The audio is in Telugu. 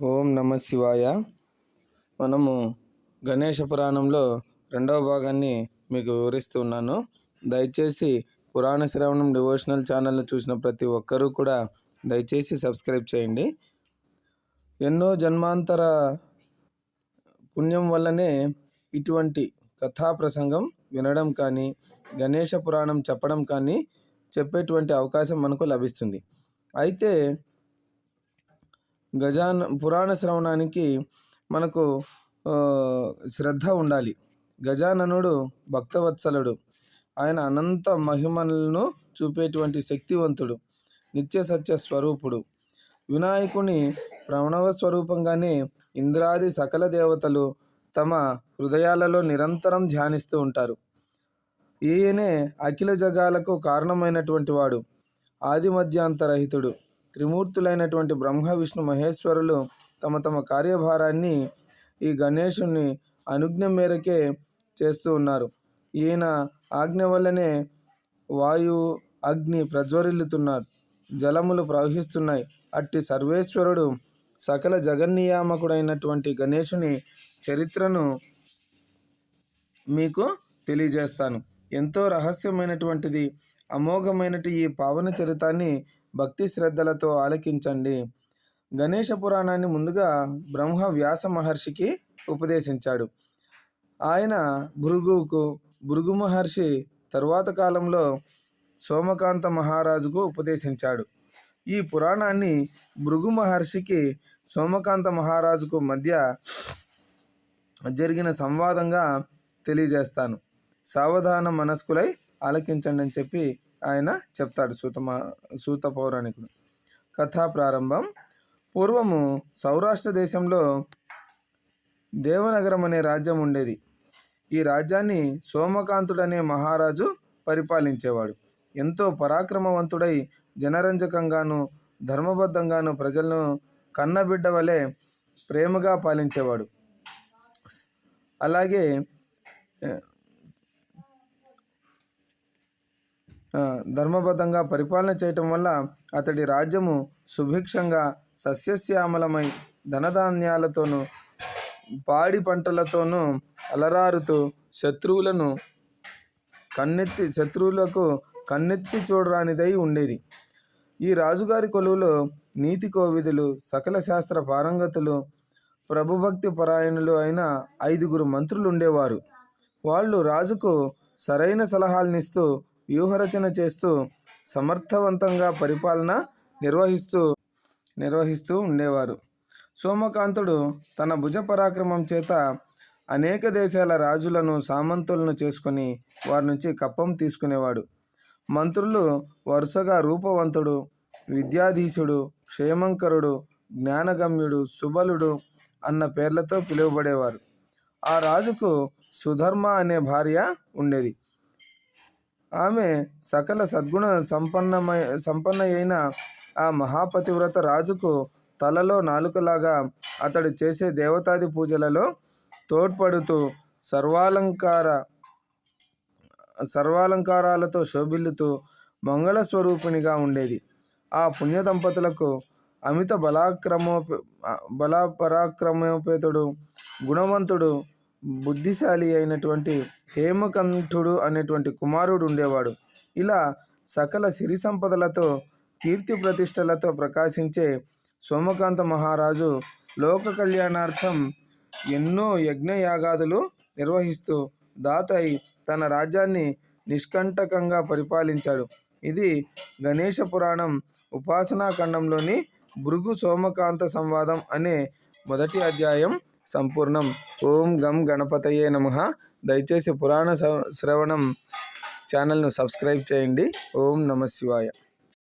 ఓం నమ శివాయ. మనము గణేష పురాణంలో రెండవ భాగాన్ని మీకు వివరిస్తున్నాను. దయచేసి పురాణ శ్రవణం డివోషనల్ ఛానల్ను చూసిన ప్రతి ఒక్కరూ కూడా దయచేసి సబ్స్క్రైబ్ చేయండి. ఎన్నో జన్మాంతర పుణ్యం వల్లనే ఇటువంటి కథా ప్రసంగం వినడం కానీ గణేష పురాణం చెప్పడం కానీ చెప్పేటువంటి అవకాశం మనకు లభిస్తుంది. అయితే గజాన పురాణ శ్రవణానికి మనకు శ్రద్ధ ఉండాలి. గజాననుడు భక్తవత్సలుడు. ఆయన అనంత మహిమలను చూపేటువంటి శక్తివంతుడు నిత్య సత్య స్వరూపుడు. వినాయకుని ప్రణవ స్వరూపంగానే ఇంద్రాది సకల దేవతలు తమ హృదయాలలో నిరంతరం ధ్యానిస్తూ ఉంటారు. ఈయనే అఖిల జగాలకు కారణమైనటువంటి వాడు ఆది మధ్యాంతరహితుడు త్రిమూర్తులైనటువంటి బ్రహ్మ విష్ణు మహేశ్వరులు తమ తమ కార్యభారాన్ని ఈ గణేశుని అనుజ్ఞ మేరకే చేస్తూ ఉన్నారు. ఈయన ఆజ్ఞ వల్లనే వాయు అగ్ని ప్రజ్వరిల్లుతున్నారు. జలములు ప్రవహిస్తున్నాయి. అట్టి సర్వేశ్వరుడు సకల జగన్నియామకుడైనటువంటి గణేశుని చరిత్రను మీకు తెలియజేస్తాను. ఎంతో రహస్యమైనటువంటిది అమోఘమైనటి ఈ పావన చరితాన్ని భక్తి శ్రద్ధలతో ఆలకించండి. గణేష పురాణాన్ని ముందుగా బ్రహ్మ వ్యాస మహర్షికి ఉపదేశించాడు. ఆయన భృగువుకు భృగు మహర్షి తరువాత కాలంలో సోమకాంత మహారాజుకు ఉపదేశించాడు. ఈ పురాణాన్ని భృగు మహర్షికి సోమకాంత మహారాజుకు మధ్య జరిగిన సంవాదంగా తెలియజేస్తాను. సావధాన మనస్కులై ఆలకించండి అని చెప్పి ఆయన చెప్తాడు సూత సూత పౌరాణికుడు. కథా ప్రారంభం. పూర్వము సౌరాష్ట్ర దేశంలో దేవనగరం అనే రాజ్యం ఉండేది. ఈ రాజ్యాన్ని సోమకాంతుడనే మహారాజు పరిపాలించేవాడు. ఎంతో పరాక్రమవంతుడై జనరంజకంగాను ధర్మబద్ధంగాను ప్రజలను కన్నబిడ్డ వలె ప్రేమగా పాలించేవాడు. అలాగే ఆ, ధర్మబద్ధంగా పరిపాలన చేయటం వల్ల అతడి రాజ్యము సుభిక్షంగా సస్యశ్యామలమై ధనధాన్యాలతోనూ పాడి పంటలతోనూ అలరారుతూ శత్రువులను కన్నెత్తి శత్రువులకు కన్నెత్తి చూడరానిదై ఉండేది. ఈ రాజుగారి కొలువులో నీతి కోవిదులు సకల శాస్త్ర పారంగతులు ప్రభుభక్తి పరాయణులు అయిన ఐదుగురు మంత్రులు ఉండేవారు వాళ్ళు రాజుకు సరైన సలహాలనిస్తూ వ్యూహరచన చేస్తూ సమర్థవంతంగా పరిపాలన నిర్వహిస్తూ నిర్వహిస్తూ ఉండేవారు. సోమకాంతుడు తన భుజ పరాక్రమం చేత అనేక దేశాల రాజులను సామంతులను చేసుకొని వారి నుంచి కప్పం తీసుకునేవాడు. మంత్రులు వరుసగా రూపవంతుడు విద్యాధీశుడు క్షేమంకరుడు జ్ఞానగమ్యుడు సుబలుడు అన్న పేర్లతో పిలువబడేవారు. ఆ రాజుకు సుధర్మ అనే భార్య ఉండేది. ఆమె సకల సద్గుణ సంపన్నమై సంపన్న అయిన ఆ మహాపతివ్రత రాజుకు తలలో నాలుకలాగా అతడు చేసే దేవతాది పూజలలో తోడ్పడుతూ సర్వాలంకార సర్వాలంకారాలతో శోభిల్లుతూ మంగళ స్వరూపిణిగా ఉండేది. ఆ పుణ్య దంపతులకు అమిత బలాక్రమో బలపరాక్రమోపేతుడు గుణవంతుడు బుద్ధిశాలి అయినటువంటి హేమకంఠుడు అనేటువంటి కుమారుడు ఉండేవాడు. ఇలా సకల సిరి సంపదలతో కీర్తి ప్రతిష్టలతో ప్రకాశించే సోమకాంత మహారాజు లోక కళ్యాణార్థం ఎన్నో యజ్ఞయాగాదులు నిర్వహిస్తూ దాతై తన రాజ్యాన్ని నిష్కంటకంగా పరిపాలించాడు. ఇది గణేష పురాణం ఉపాసనా ఖండంలోని భృగు సోమకాంత సంవాదం అనే మొదటి అధ్యాయం. సంపూర్ణం. ఓం గం గణపతయే నమ. దయచేసి పురాణ శ్రవణం ఛానల్ను సబ్స్క్రైబ్ చేయండి. ఓం నమ శివాయ.